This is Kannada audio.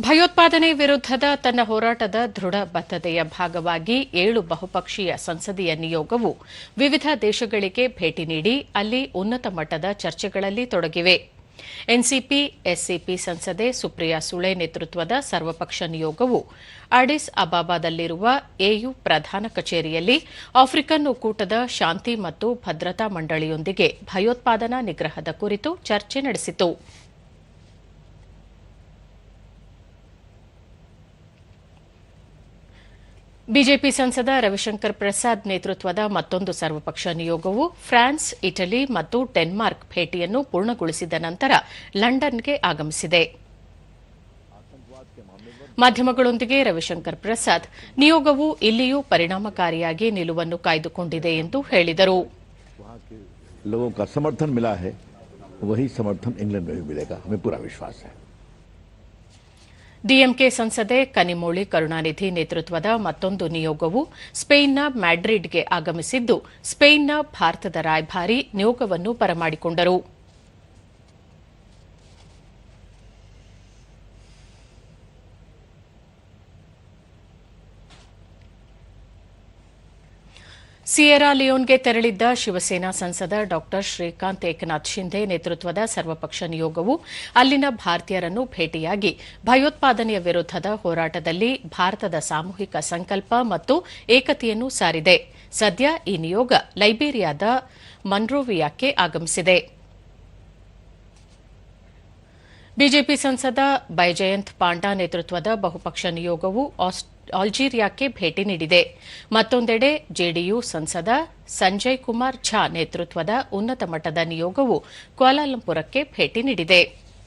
ಭಯೋತ್ಪಾದನೆ ವಿರುದ್ಧದ ತನ್ನ ಹೋರಾಟದ ದೃಢ ಬದ್ಧತೆಯ ಭಾಗವಾಗಿ ಏಳು ಬಹುಪಕ್ಷೀಯ ಸಂಸದೀಯ ನಿಯೋಗವು ವಿವಿಧ ದೇಶಗಳಿಗೆ ಭೇಟಿ ನೀಡಿ ಅಲ್ಲಿ ಉನ್ನತ ಮಟ್ಟದ ಚರ್ಚೆಗಳಲ್ಲಿ ತೊಡಗಿವೆ. ಎನ್ಸಿಪಿ, ಎಸ್ಸಿಪಿ ಸಂಸದೆ ಸುಪ್ರಿಯಾ ಸುಳೆ ನೇತೃತ್ವದ ಸರ್ವಪಕ್ಷ ನಿಯೋಗವು ಅಡಿಸ್ ಅಬಾಬಾದಲ್ಲಿರುವ ಎಯು ಪ್ರಧಾನ ಕಚೇರಿಯಲ್ಲಿ ಆಫ್ರಿಕನ್ ಒಕ್ಕೂಟದ ಶಾಂತಿ ಮತ್ತು ಭದ್ರತಾ ಮಂಡಳಿಯೊಂದಿಗೆ ಭಯೋತ್ಪಾದನಾ ನಿಗ್ರಹದ ಕುರಿತು ಚರ್ಚೆ ನಡೆಸಿತು. ಬಿಜೆಪಿ ಸಂಸದ ರವಿಶಂಕರ್ ಪ್ರಸಾದ್ ನೇತೃತ್ವದ ಮತ್ತೊಂದು ಸರ್ವಪಕ್ಷ ನಿಯೋಗವು ಫ್ರಾನ್ಸ್, ಇಟಲಿ ಮತ್ತು ಡೆನ್ಮಾರ್ಕ್ ಭೇಟಿಯನ್ನು ಪೂರ್ಣಗೊಳಿಸಿದ ನಂತರ ಲಂಡನ್ಗೆ ಆಗಮಿಸಿದೆ. ಮಾಧ್ಯಮಗಳೊಂದಿಗೆ ರವಿಶಂಕರ್ ಪ್ರಸಾದ್, ನಿಯೋಗವು ಇಲ್ಲಿಯೂ ಪರಿಣಾಮಕಾರಿಯಾಗಿ ನಿಲುವನ್ನು ಕಾಯ್ದುಕೊಂಡಿದೆ ಎಂದು ಹೇಳಿದರು. ಸಮರ್ಥನ ಸಮರ್ಥನ ಇಂಗ್ಲೆಂಡ್ ವಿಶ್ವಾಸ ಡಿಎಂಕೆ ಸಂಸದೆ ಕನಿಮೋಳಿ ಕರುಣಾನಿಧಿ ನೇತೃತ್ವದ ಮತ್ತೊಂದು ನಿಯೋಗವು ಸ್ಪೇನ್ನ ಮ್ಯಾಡ್ರಿಡ್ಗೆ ಆಗಮಿಸಿದ್ದು ಸ್ಪೇನ್ನ ಭಾರತದ ರಾಯಭಾರಿ ನಿಯೋಗವನ್ನು ಬರಮಾಡಿಕೊಂಡರು. ಸಿಯೆರಾ ಲಿಯೋನ್ಗೆ ತೆರಳಿದ್ದ ಶಿವಸೇನಾ ಸಂಸದ ಡಾ. ಶ್ರೀಕಾಂತ್ ಏಕನಾಥ್ ಶಿಂಧೆ ನೇತೃತ್ವದ ಸರ್ವಪಕ್ಷ ನಿಯೋಗವು ಅಲ್ಲಿನ ಭಾರತೀಯರನ್ನು ಭೇಟಿಯಾಗಿ ಭಯೋತ್ಪಾದನೆಯ ವಿರುದ್ದದ ಹೋರಾಟದಲ್ಲಿ ಭಾರತದ ಸಾಮೂಹಿಕ ಸಂಕಲ್ಪ ಮತ್ತು ಏಕತೆಯನ್ನು ಸಾರಿದೆ. ಸದ್ಯ ಈ ನಿಯೋಗ ಲೈಬೇರಿಯಾದ ಮನ್ರೋವಿಯಾಕ್ಕೆ ಆಗಮಿಸಿದೆ. ಬಿಜೆಪಿ ಸಂಸದ ಬೈಜಯಂತ್ ಪಾಂಡಾ ನೇತೃತ್ವದ ಬಹುಪಕ್ಷ ನಿಯೋಗವು ಅಲ್ಜೀರಿಯಾಕ್ಕೆ ಭೇಟಿ ನೀಡಿದೆ. ಮತ್ತೊಂದೆಡೆ ಜೆಡಿಯು ಸಂಸದ ಸಂಜಯ್ ಕುಮಾರ್ ಝಾ ನೇತೃತ್ವದ ಉನ್ನತ ಮಟ್ಟದ ನಿಯೋಗವು ಕ್ವಾಲಾಲಂಪುರಕ್ಕೆ ಭೇಟಿ ನೀಡಿದೆ.